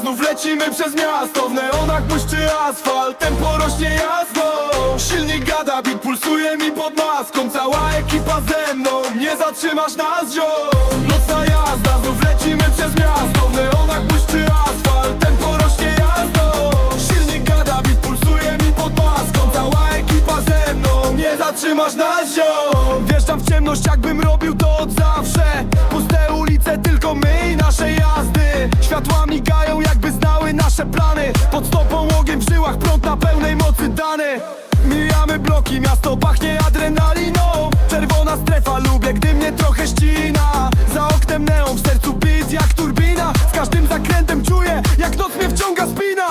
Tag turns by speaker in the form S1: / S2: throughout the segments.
S1: znów lecimy przez miasto. W neonach błyszczy asfalt, tempo rośnie jasno Silnik gada, beat pulsuje mi pod maską. Cała ekipa ze mną, nie zatrzymasz nas ziom. Nocna jazda, znów lecimy przez miasto. W neonach błyszczy asfalt, tempo rośnie jasno Silnik gada, beat pulsuje mi pod maską. Cała ekipa ze mną, nie zatrzymasz nas ziom. Wjeżdżam w ciemność jakbym robił to od zawsze. Puste ulice, tylko my Światła migają jakby znały nasze plany. Pod stopą ogień w żyłach, prąd na pełnej mocy dany. Mijamy bloki, miasto pachnie adrenaliną. Czerwona strefa, lubię gdy mnie trochę ścina. Za oknem neon, w sercu beat jak turbina. Z każdym zakrętem czuję, jak noc mnie wciąga spina.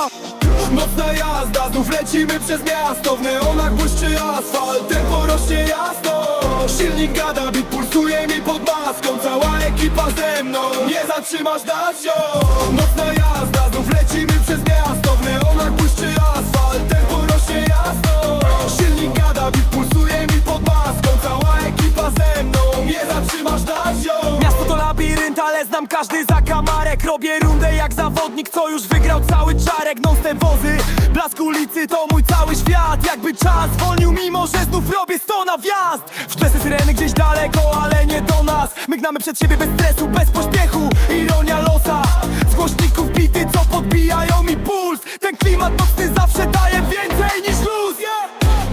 S1: Nocna jazda, znów lecimy przez miasto. W neonach błyszczy asfalt, tempo rośnie jasno. Silnik gada, beat pulsuje mi pod maską Cała ekipa ze mną, nie zatrzymasz nas ziom Nocna jazda, znów lecimy przez miasto. W neonach błyszczy asfalt, tempo rośnie jasno. Silnik gada, beat pulsuje mi pod maską. Cała ekipa ze mną, nie zatrzymasz nas
S2: Miasto to labirynt, ale znam każdy zakamarek Robię rundę jak zawodnik, co już wygrał cały czarek. Non wozy, blask ulicy to mój cały świat. Jakby czas zwolnił, mimo że znów robię sto na wjazd. W tle syreny gdzieś daleko, ale nie do nas. My gnamy przed siebie bez stresu, bez pośpiechu. Ironia losa, z głośników bity, co podbijają mi puls. Ten klimat nocny zawsze daje więcej niż luz.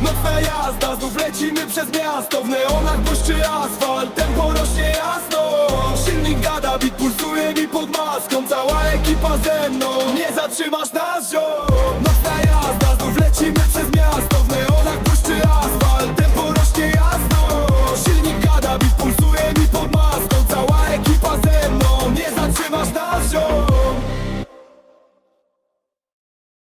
S1: Nocna jazda, znów lecimy przez miasto. W neonach błyszczy asfalt, tempo rośnie jasno. Silnik gada, beat pulsuje mi pod maską. Cała ekipa ze mną, nie zatrzymasz nas ziom